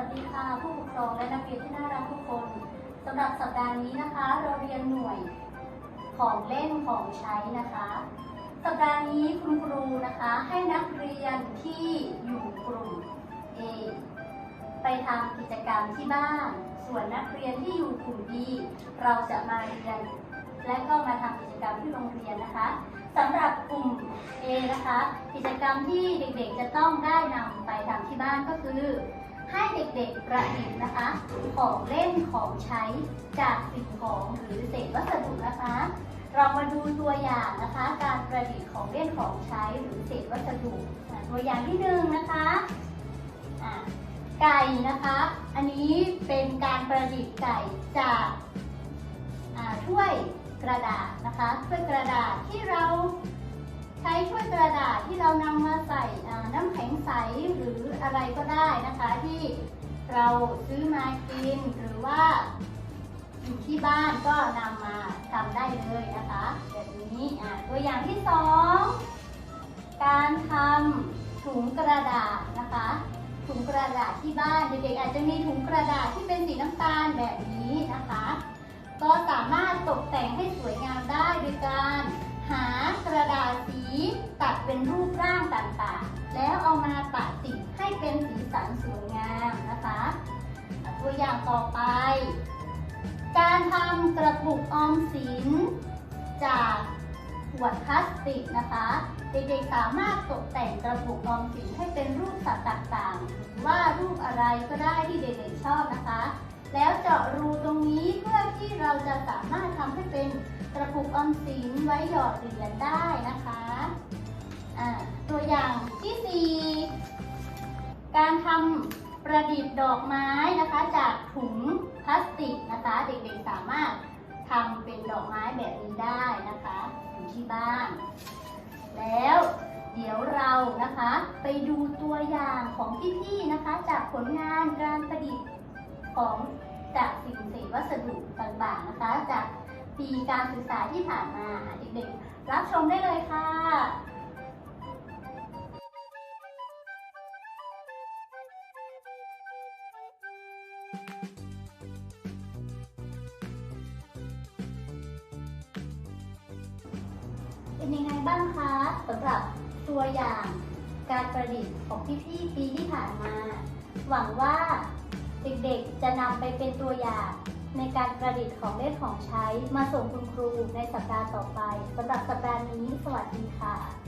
วัสดีค่ะ ผู้ปกครองและนักเรียนที่น่ารักทุกคนสำหรับสัปดาห์นี้นะคะ เราเรียนหน่วยของเล่นของใช้นะคะ สัปดาห์นี้คุณครูนะคะให้นักเรียนที่อยู่กลุ่ม A ไปทำกิจกรรมที่บ้าน ส่วนนักเรียนที่อยู่กลุ่ม B เราจะมาเรียน และก็มาทำกิจกรรมที่โรงเรียนนะคะสำหรับกลุ่ม A นะคะ กิจกรรมที่เด็กๆจะต้องได้นำไปทำที่บ้านก็คือ ให้เด็กๆประดิษฐ์นะคะ ของเล่นของใช้จากสิ่งของหรือเศษวัสดุนะคะ เรามาดูตัวอย่างนะคะ การประดิษฐ์ของเล่นของใช้หรือเศษวัสดุตัวอย่างที่หนึ่งนะคะไก่นะคะ อันนี้เป็นการประดิษฐ์ไก่จากถ้วยกระดาษนะคะถ้วยกระดาษที่เรา ใช้ถ้วยกระดาษที่เรานำมาใส่น้ำแข็งใสหรืออะไรก็ได้นะคะ ที่เราซื้อมากินหรือว่าอยู่ที่บ้านก็นำมาทำได้เลยนะคะแบบนี้ตัวอย่างที่สองการทำถุงกระดาษนะคะ ถุงกระดาษที่บ้านเด็กๆอาจจะมีถุงกระดาษที่เป็นสีน้ำตาลแบบนี้นะคะ ก็สามารถตกแต่งให้สวยงามได้โดยการ เป็นรูปร่างต่างๆ แล้วเอามาปะติดให้เป็นสีสันสวยงามนะคะตัวอย่างต่อไป การทำกระปุกออมสิน จากขวดพลาสติกนะคะเด็กๆสามารถตกแต่งกระปุกออมสินให้เป็นรูปสัตว์ต่างๆ หรือว่ารูปอะไรก็ได้ที่เด็กๆชอบนะคะ แล้วเจาะรูตรงนี้เพื่อที่เราจะสามารถทำให้เป็นกระปุกออมสินไว้หยอดเหรียญได้นะคะ ตัวอย่างที่สี่การทำประดิษฐ์ดอกไม้นะคะจากถุงพลาสติกนะคะเด็กๆสามารถทำเป็นดอกไม้แบบนี้ได้นะคะอยู่ที่บ้านแล้วเดี๋ยวเรานะคะไปดูตัวอย่างของพี่ๆนะคะจากผลงานการประดิษฐ์ของจากสิ่งเศวัสดุต่างๆนะคะ จากปีการศึกษาที่ผ่านมาเด็กๆรับชมได้เลยค่ะ เป็นยังไงบ้างคะสำหรับตัวอย่างการประดิษฐ์ของพี่ๆปีที่ผ่านมา หวังว่าเด็กๆจะนำไปเป็นตัวอย่างในการประดิษฐ์ของเล่นของใช้มาส่งคุณครูในสัปดาห์ต่อไปสำหรับสัปดาห์นี้ สวัสดีค่ะ